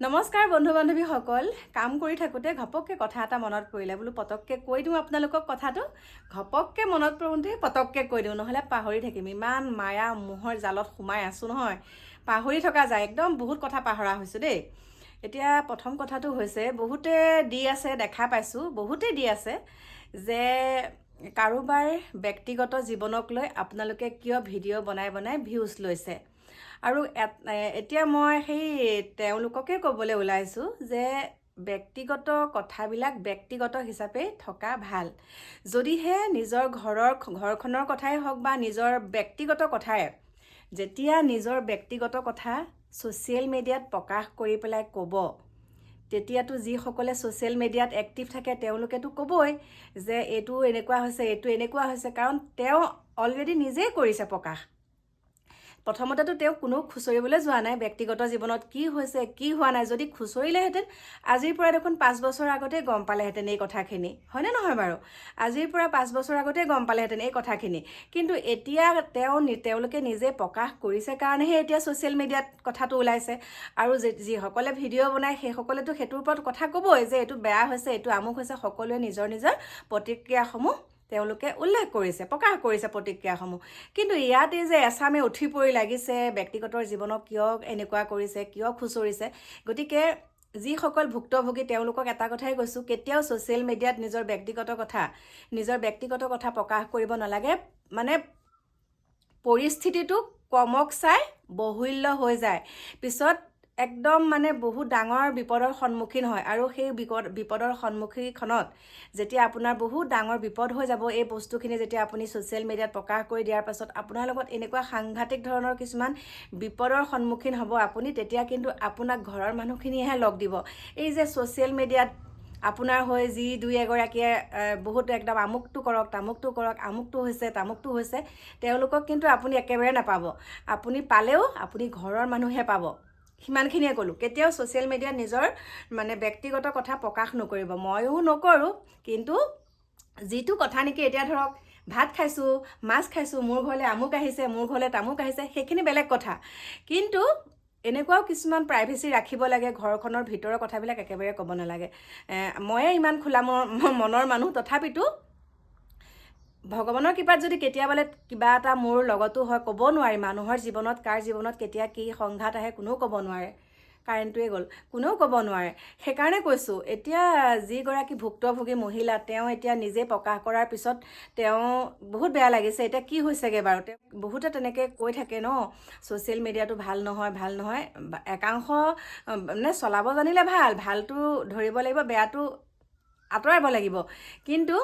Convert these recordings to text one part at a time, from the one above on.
নমস্কাৰ বন্ধু বান্ধৱীসকল কাম কৰি থাকোঁতে ঘপককৈ কথা এটা মনত পৰিলে। বোলো পটককৈ কৈ দিওঁ আপোনালোকক কথাটো? ঘপককৈ মনত পৰোঁতে পটককৈ কৈ দিওঁ নহ'লে পাহৰি থাকিম। ইমান মায়া মোহৰ জালত সোমাই আছোঁ নহয়। পাহৰি থকা যায়। একদম বহুত কথা পাহৰা হৈছোঁ দেই। এতিয়া প্ৰথম কথাটো হৈছে বহুতে দি আছে দেখা পাইছোঁ বহুতেই দি আছে যে কাৰোবাৰ ব্যক্তিগত জীৱনক লৈ আপোনালোকে কিয় ভিডিঅ' বনাই বনাই ভিউজ লৈছে। আৰু এতিয়া মই সেই তেওঁলোককে ক'বলৈ ওলাইছোঁ যে ব্যক্তিগত কথাবিলাক ব্যক্তিগত হিচাপে থকা ভাল। যদিহে নিজৰ ঘৰৰ ঘৰখনৰ কথাই হওক বা নিজৰ ব্যক্তিগত কথাই যেতিয়া নিজৰ ব্যক্তিগত কথা ছ'চিয়েল মিডিয়াত প্ৰকাশ কৰি পেলাই ক'ব তেতিয়াতো যিসকলে ছ'চিয়েল মিডিয়াত এক্টিভ থাকে তেওঁলোকেতো ক'বই যে এইটো এনেকুৱা হৈছে এইটো এনেকুৱা হৈছে কাৰণ তেওঁ অলৰেডি নিজেই কৰিছে প্ৰকাশ। প্ৰথমতেতো তেওঁ কোনো খুচৰিবলৈ যোৱা নাই। ব্যক্তিগত জীৱনত কি হৈছে কি হোৱা নাই যদি খুচৰিলেহেঁতেন আজিৰ পৰা দেখোন পাঁচ বছৰ আগতেই গম পালেহেঁতেন এই কথাখিনি। হয়নে নহয় বাৰু? আজিৰ পৰা পাঁচ বছৰ আগতেই গম পালেহেঁতেন এই কথাখিনি। কিন্তু এতিয়া তেওঁ তেওঁলোকে নিজে প্ৰকাশ কৰিছে কাৰণেহে এতিয়া ছ'চিয়েল মিডিয়াত কথাটো ওলাইছে। আৰু যিসকলে ভিডিঅ' বনায় সেইসকলেতো সেইটোৰ ওপৰত কথা ক'বই যে এইটো বেয়া হৈছে এইটো আমুক হৈছে সকলোৱে নিজৰ নিজৰ প্ৰতিক্ৰিয়াসমূহ তেওঁলোকে উল্লেখ কৰিছে প্ৰকাশ কৰিছে প্ৰতিক্ৰিয়াসমূহ। কিন্তু ইয়াতে যে এচামে উঠি পৰি লাগিছে ব্যক্তিগত জীৱনক কিয় এনেকুৱা কৰিছে কিয় খুচৰিছে গতিকে যিসকল ভুক্তভোগী তেওঁলোকক এটা কথাই কৈছোঁ কেতিয়াও ছ'চিয়েল মিডিয়াত নিজৰ ব্যক্তিগত কথা নিজৰ ব্যক্তিগত কথা প্ৰকাশ কৰিব নালাগে। মানে পৰিস্থিতিটো কমক চাই বহুল্য হৈ যায়। পিছত একদম মানে বহুত ডাঙৰ বিপদৰ সন্মুখীন হয়। আৰু সেই বিপদ বিপদৰ সন্মুখীনখনত যেতিয়া আপোনাৰ বহুত ডাঙৰ বিপদ হৈ যাব এই বস্তুখিনি যেতিয়া আপুনি ছ'চিয়েল মিডিয়াত প্ৰকাশ কৰি দিয়াৰ পাছত আপোনাৰ লগত এনেকুৱা সাংঘাতিক ধৰণৰ কিছুমান বিপদৰ সন্মুখীন হ'ব আপুনি তেতিয়া কিন্তু আপোনাক ঘৰৰ মানুহখিনিয়েহে লগ দিব। এই যে ছ'চিয়েল মিডিয়াত আপোনাৰ হৈ যি দুই এগৰাকীয়ে বহুত একদম আমুকটো কৰক তামুকটো কৰক আমুকটো হৈছে তামুকটো হৈছে তেওঁলোকক কিন্তু আপুনি একেবাৰে নাপাব। আপুনি পালেও আপুনি ঘৰৰ মানুহে পাব। সিমানখিনিয়ে ক'লোঁ। কেতিয়াও ছ'চিয়েল মিডিয়াত নিজৰ মানে ব্যক্তিগত কথা প্ৰকাশ নকৰিব। ময়ো নকৰোঁ কিন্তু যিটো কথা নেকি এতিয়া ধৰক ভাত খাইছোঁ মাছ খাইছোঁ মোৰ ঘৰলৈ আমুক আহিছে মোৰ ঘৰলৈ তামুক আহিছে সেইখিনি বেলেগ কথা। কিন্তু এনেকুৱাও কিছুমান প্ৰাইভেচি ৰাখিব লাগে ঘৰখনৰ ভিতৰৰ কথাবিলাক একেবাৰে ক'ব নালাগে। ময়ে ইমান খোলা মনৰ মানুহ তথাপিতো ভগৱানৰ কৃপাত যদি কেতিয়াবালে কিবা এটা মোৰ লগতো হয় ক'ব নোৱাৰি। মানুহৰ জীৱনত কাৰ জীৱনত কেতিয়া কি সংঘাত আহে কোনেও ক'ব নোৱাৰে। কাৰেণ্টটোৱে গ'ল। কোনেও ক'ব নোৱাৰে। সেইকাৰণে কৈছোঁ এতিয়া যিগৰাকী ভুক্তভোগী মহিলা তেওঁ এতিয়া নিজে প্ৰকাশ কৰাৰ পিছত তেওঁ বহুত বেয়া লাগিছে। এতিয়া কি হৈছেগৈ বাৰু? তেওঁ বহুতে তেনেকৈ কৈ থাকে ন ছ'চিয়েল মিডিয়াটো ভাল নহয় ভাল নহয়। একাংশ মানে চলাব জানিলে ভাল। ভালটো ধৰিব লাগিব বেয়াটো আঁতৰাব লাগিব। কিন্তু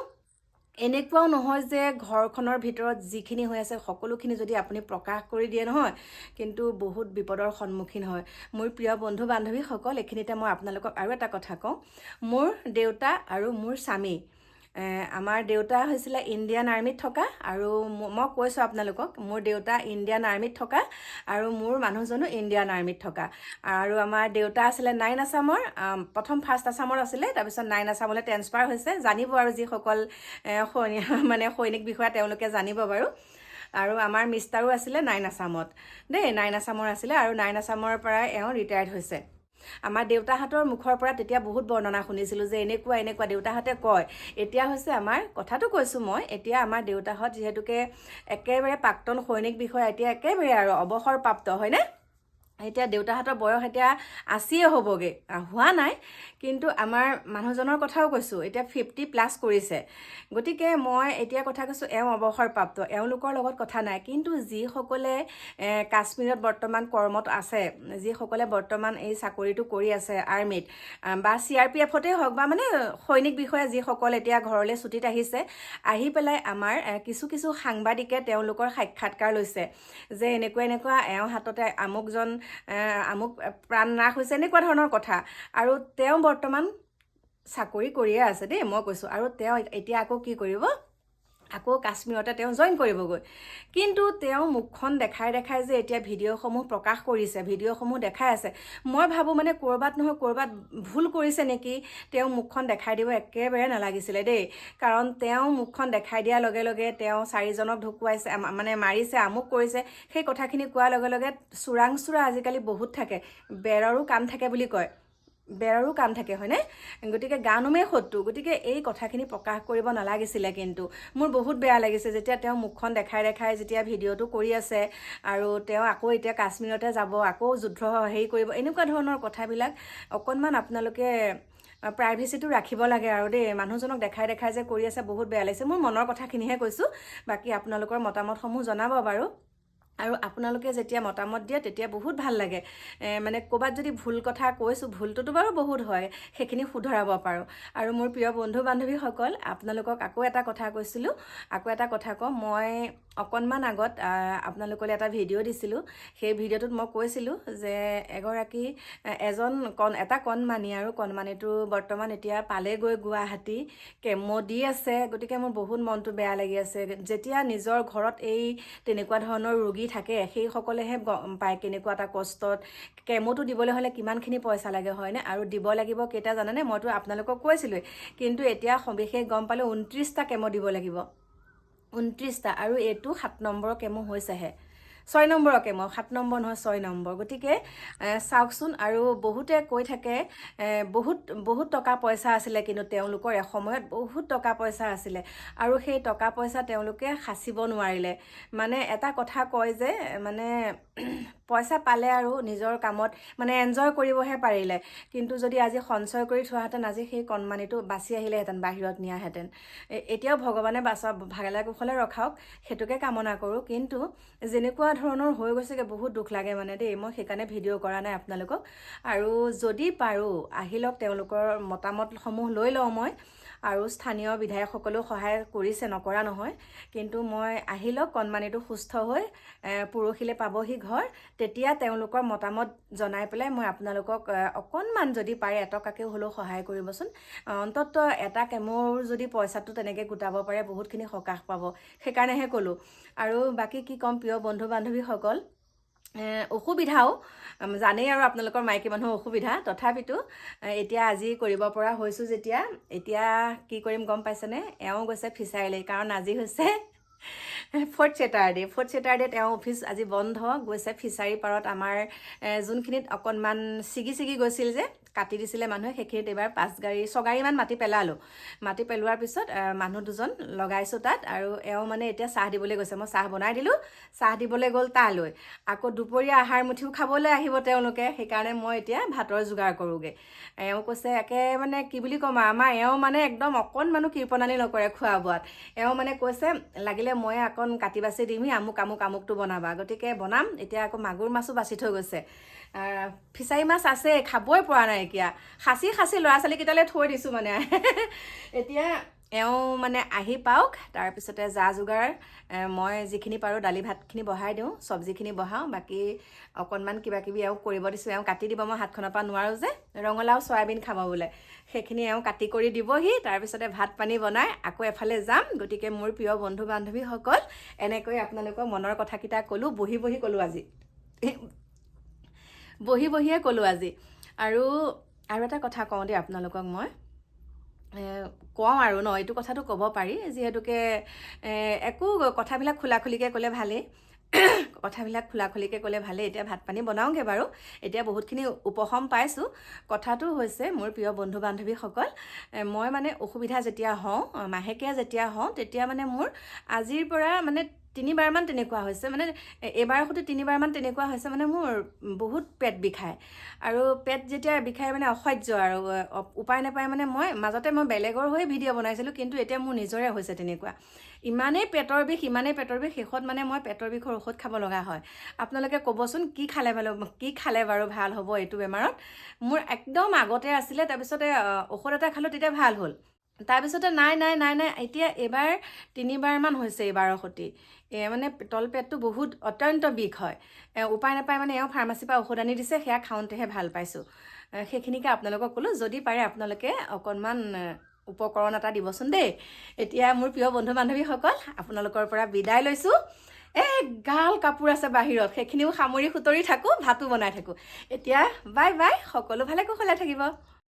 এনেকুৱাও নহয় যে ঘৰখনৰ ভিতৰত যিখিনি হৈ আছে সকলোখিনি যদি আপুনি প্ৰকাশ কৰি দিয়ে নহয় কিন্তু বহুত বিপদৰ সন্মুখীন হয়। মোৰ প্ৰিয় বন্ধু বান্ধৱীসকল এইখিনিতে মই আপোনালোকক আৰু এটা কথা কওঁ। মোৰ দেউতা আৰু মোৰ স্বামী আমাৰ দেউতা হৈছিলে ইণ্ডিয়ান আৰ্মিত থকা আৰু মই কৈছোঁ আপোনালোকক মোৰ দেউতা ইণ্ডিয়ান আৰ্মিত থকা আৰু মোৰ মানুহজনো ইণ্ডিয়ান আৰ্মিত থকা। আৰু আমাৰ দেউতা আছিলে নাইন আছামৰ প্ৰথম ফাৰ্ষ্ট আছামৰ আছিলে তাৰপিছত নাইন আছামলৈ ট্ৰেন্সফাৰ হৈছে জানিব আৰু যিসকল মানে সৈনিক বিষয়া তেওঁলোকে জানিব বাৰু। আৰু আমাৰ মিষ্টাৰো আছিলে নাইন আছামত। দেই নাইন আছামৰ আছিলে আৰু নাইন আছামৰ পৰাই এওঁ ৰিটায়াৰ্ড হৈছে। আমাৰ দেউতাহঁতৰ মুখৰ পৰা তেতিয়া বহুত বৰ্ণনা শুনিছিলোঁ যে এনেকুৱা এনেকুৱা দেউতাহঁতে কয়। এতিয়া হৈছে আমাৰ কথাটো কৈছোঁ মই এতিয়া আমাৰ দেউতাহঁত যিহেতুকে একেবাৰে প্ৰাক্তন সৈনিক বিষয়া এতিয়া একেবাৰে আৰু অৱসৰপ্ৰাপ্ত হয়নে? এতিয়া দেউতাহঁতৰ বয়স এতিয়া আশীয়ে হ'বগৈ। হোৱা নাই কিন্তু আমাৰ মানুহজনৰ কথাও কৈছোঁ এতিয়া ফিফটি প্লাছ কৰিছে। গতিকে মই এতিয়া কথা কৈছোঁ এওঁ অৱসৰপ্ৰাপ্ত এওঁলোকৰ লগত কথা নাই কিন্তু যিসকলে কাশ্মীৰত বৰ্তমান কৰ্মত আছে যিসকলে বৰ্তমান এই চাকৰিটো কৰি আছে আৰ্মিত বা চি আৰ পি এফতেই হওক বা মানে সৈনিক বিষয়া যিসকল এতিয়া ঘৰলৈ ছুটীত আহিছে আহি পেলাই আমাৰ কিছু কিছু সাংবাদিকে তেওঁলোকৰ সাক্ষাৎকাৰ লৈছে যে এনেকুৱা এনেকুৱা এওঁ হাততে আমুকজন আমুক প্ৰাণ নাশ হৈছে এনেকুৱা ধৰণৰ কথা। আৰু তেওঁ বৰ্তমান চাকৰি কৰিয়ে আছে দেই মই কৈছোঁ। আৰু তেওঁ এতিয়া আকৌ কি কৰিব? আকৌ কাশ্মীৰতে তেওঁ জইন কৰিবগৈ। কিন্তু তেওঁ মুখখন দেখাই দেখাই যে এতিয়া ভিডিঅ'সমূহ প্ৰকাশ কৰিছে ভিডিঅ'সমূহ দেখাই আছে। মই ভাবোঁ মানে ক'ৰবাত নহয় ক'ৰবাত ভুল কৰিছে নেকি তেওঁ মুখখন দেখাই দিব একেবাৰে নালাগিছিলে দেই। কাৰণ তেওঁ মুখখন দেখাই দিয়াৰ লগে লগে তেওঁ চাৰিজনক ঢুকুৱাইছে মানে মাৰিছে আমুক কৰিছে। সেই কথাখিনি কোৱাৰ লগে লগে চোৰাংচোৰা আজিকালি বহুত থাকে বেৰৰো কাম থাকে বুলি কয়। বেৰৰো কাম থাকে হয়নে? গতিকে গানুমেই শত্ৰু গতিকে এই কথাখিনি প্ৰকাশ কৰিব নালাগিছিলে কিন্তু। মোৰ বহুত বেয়া লাগিছে যেতিয়া তেওঁ মুখখন দেখাই দেখাই যেতিয়া ভিডিঅ'টো কৰি আছে আৰু তেওঁ আকৌ এতিয়া কাশ্মীৰতে যাব আকৌ যুদ্ধ হেৰি কৰিব এনেকুৱা ধৰণৰ কথাবিলাক অকণমান আপোনালোকে প্ৰাইভেচিটো ৰাখিব লাগে আৰু দেই। মানুহজনক দেখাই দেখাই যে কৰি আছে বহুত বেয়া লাগিছে। মোৰ মনৰ কথাখিনিহে কৈছোঁ। বাকী আপোনালোকৰ মতামতসমূহ জনাব বাৰু। আৰু আপোনালোকে যেতিয়া মতামত দিয়ে তেতিয়া বহুত ভাল লাগে। মানে ক'ৰবাত যদি ভুল কথা কৈছোঁ ভুলটোতো বাৰু বহুত হয় সেইখিনি শুধৰাব পাৰোঁ। আৰু মোৰ প্ৰিয় বন্ধু বান্ধৱীসকল আপোনালোকক আকৌ এটা কথা কৈছিলোঁ। আকৌ এটা কথা কওঁ মই অকণমান আগত আপোনালোকলৈ এটা ভিডিঅ' দিছিলোঁ। সেই ভিডিঅ'টোত মই কৈছিলোঁ যে এগৰাকী এজন কণ এটা কণমানি আৰু কণমানিটো বৰ্তমান এতিয়া পালেগৈ গুৱাহাটী। কেমো দি আছে গতিকে মোৰ বহুত মনটো বেয়া লাগি আছে। যেতিয়া নিজৰ ঘৰত এই তেনেকুৱা ধৰণৰ ৰোগী থাকে সেইসকলেহে গম পায় কেনেকুৱা এটা কষ্টত। কেমোটো দিবলৈ হ'লে কিমানখিনি পইচা লাগে হয়নে? আৰু দিব লাগিব কেইটা জানেনে? মইতো আপোনালোকক কৈছিলোঁৱেই। কিন্তু এতিয়া সবিশেষ গম পালোঁ ঊনত্ৰিছটা কেমো দিব লাগিব। ঊনত্ৰিছটা আৰু এইটো সাত নম্বৰৰ কেমো হৈছেহে। ছয় নম্বৰৰ কেমো সাত নম্বৰ নহয় ছয় নম্বৰ। গতিকে চাওকচোন আৰু বহুতে কৈ থাকে বহুত বহুত টকা পইচা আছিলে কিন্তু তেওঁলোকৰ এসময়ত বহুত টকা পইচা আছিলে আৰু সেই টকা পইচা তেওঁলোকে সাঁচিব নোৱাৰিলে। মানে এটা কথা কয় যে মানে পইচা পালে আৰু নিজৰ কামত মানে এনজয় কৰিবহে পাৰিলে। কিন্তু যদি আজি সঞ্চয় কৰি থোৱাহেঁতেন আজি সেই কণমানিটো বাচি আহিলেহেঁতেন বাহিৰত নিয়াহেঁতেন। এতিয়াও ভগৱানে বাচা ভালে কুশলে ৰখাওক সেইটোকে কামনা কৰোঁ। কিন্তু যেনেকুৱা ধৰণৰ হৈ গৈছেগৈ বহুত দুখ লাগে মানে দেই। মই সেইকাৰণে ভিডিঅ' কৰা নাই আপোনালোকক। আৰু যদি পাৰোঁ আহি লওক তেওঁলোকৰ মতামতসমূহ লৈ লওঁ মই। আৰু স্থানীয় বিধায়কসকলেও সহায় কৰিছে নকৰা নহয়। কিন্তু মই আহি লওক কণমানিটো সুস্থ হৈ পৰহিলৈ পাবহি ঘৰ। তেতিয়া তেওঁলোকৰ মতামত জনাই পেলাই মই আপোনালোকক অকণমান যদি পাৰে এটকাকেও হ'লেও সহায় কৰিবচোন। অন্তত এটা কেমোৰ যদি পইচাটো তেনেকৈ গোটাব পাৰে বহুতখিনি সকাহ পাব। সেইকাৰণেহে ক'লোঁ। আৰু বাকী কি ক'ম প্ৰিয় বন্ধু বান্ধৱীসকল অসুবিধাও জানেই আৰু আপোনালোকৰ মাইকী মানুহৰ অসুবিধা। তথাপিতো এতিয়া আজি কৰিব পৰা হৈছোঁ যেতিয়া। এতিয়া কি কৰিম গম পাইছেনে? এওঁ গৈছে ফিচাৰীলৈ কাৰণ আজি হৈছে ফ'ৰ্থ ছেটাৰডে। ফ'ৰ্থ ছেটাৰডে তেওঁ অফিচ আজি বন্ধ গৈছে ফিচাৰী পাৰত। আমাৰ যোনখিনিত অকণমান ছিগি ছিগি গৈছিল যে কাটি দিছিলে মানুহে সেইখিনিত এইবাৰ পাঁচ গাড়ী ছগাড়ীমান মাটি পেলালোঁ। মাটি পেলোৱাৰ পিছত মানুহ দুজন লগাইছোঁ তাত আৰু এওঁ মানে এতিয়া চাহ দিবলৈ গৈছে। মই চাহ বনাই দিলোঁ চাহ দিবলৈ গ'ল তালৈ। আকৌ দুপৰীয়া আহাৰ মুঠিও খাবলৈ আহিব তেওঁলোকে সেইকাৰণে মই এতিয়া ভাতৰ যোগাৰ কৰোঁগৈ। এওঁ কৈছে একে মানে কি বুলি ক'ম আৰু আমাৰ এওঁ মানে একদম অকণমানো কৃপণালি নকৰে খোৱা বোৱাত এওঁ মানে কৈছে লাগিলে মই অকণ কাটি বাচি দিমহি আমুক আমুক আমুকটো বনাবা। গতিকে বনাম এতিয়া আকৌ মাগুৰ মাছো বাচি থৈ গৈছে। ফিচাৰী মাছ আছে খাবই পৰা নাই। এতিয়া সাঁচি সাঁচি ল'ৰা ছোৱালীকেইটালৈ থৈ দিছোঁ মানে। এতিয়া এওঁ মানে আহি পাওক তাৰপিছতে যা যোগাৰ মই যিখিনি পাৰোঁ দালি ভাতখিনি বহাই দিওঁ চব্জিখিনি বহাওঁ বাকী অকণমান কিবা কিবি এওঁ কৰিব দিছোঁ এওঁ কাটি দিব মই হাতখনৰ পৰা নোৱাৰোঁ যে ৰঙালাও চয়াবিন খাব বোলে। সেইখিনি এওঁ কাটি কৰি দিবহি তাৰপিছতে ভাত পানী বনাই আকৌ এফালে যাম গতিকে মোৰ প্ৰিয় বন্ধু বান্ধৱীসকল এনেকৈ আপোনালোকৰ মনৰ কথাকেইটা ক'লোঁ বহি বহি ক'লোঁ আজি। বহি বহিয়ে ক'লোঁ আজি। আৰু আৰু এটা কথা কওঁ দেই আপোনালোকক মই। কওঁ আৰু ন এইটো কথাটো ক'ব পাৰি যিহেতুকে একো কথাবিলাক খোলা খুলিকৈ ক'লে ভালেই। কথাবিলাক খোলা খুলিকৈ ক'লে ভালেই এতিয়া ভাত পানী বনাওঁগৈ বাৰু। এতিয়া বহুতখিনি উপশম পাইছোঁ। কথাটো হৈছে মোৰ প্ৰিয় বন্ধু বান্ধৱীসকল মই মানে অসুবিধা যেতিয়া হওঁ মাহেকীয়া যেতিয়া হওঁ তেতিয়া মানে মোৰ আজিৰ পৰা মানে তিনিবাৰমান তেনেকুৱা হৈছে মানে এ- এইবাৰৰ সৈতে তিনিবাৰমান তেনেকুৱা হৈছে মানে মোৰ বহুত পেট বিষায়। আৰু পেট যেতিয়া বিষাই মানে অসহ্য আৰু উপায় নাপায় মানে মই মাজতে মই বেলেগৰ হৈ ভিডিঅ' বনাইছিলোঁ কিন্তু এতিয়া মোৰ নিজৰে হৈছে তেনেকুৱা। ইমানেই পেটৰ বিষ ইমানেই পেটৰ বিষ শেষত মানে মই পেটৰ বিষৰ ঔষধ খাব লগা হয়। আপোনালোকে ক'বচোন কি খালে ভাল কি খালে বাৰু ভাল হ'ব এইটো বেমাৰত? মোৰ একদম আগতে আছিলে তাৰপিছতে ঔষধ এটা খালোঁ তেতিয়া ভাল হ'ল। তাৰপিছতে নাই নাই নাই নাই এতিয়া এইবাৰ তিনিবাৰমান হৈছে এইবাৰৰ সৈতে। মানে তল পেটটো বহুত অত্যন্ত বিষ হয়। উপায় নাপায় মানে এওঁ ফাৰ্মাচীৰ পৰা ঔষধ আনি দিছে সেয়া খাওঁতেহে ভাল পাইছোঁ। সেইখিনিকে আপোনালোকক ক'লোঁ যদি পাৰে আপোনালোকে অকণমান উপকৰণ এটা দিবচোন দেই। এতিয়া মোৰ প্ৰিয় বন্ধু বান্ধৱীসকল আপোনালোকৰ পৰা বিদায় লৈছোঁ। এই গাল কাপোৰ আছে বাহিৰত সেইখিনিও সামৰি সুতৰি থাকোঁ ভাতো বনাই থাকোঁ। এতিয়া বাই বাই সকলো ভালে কুশলে থাকিব।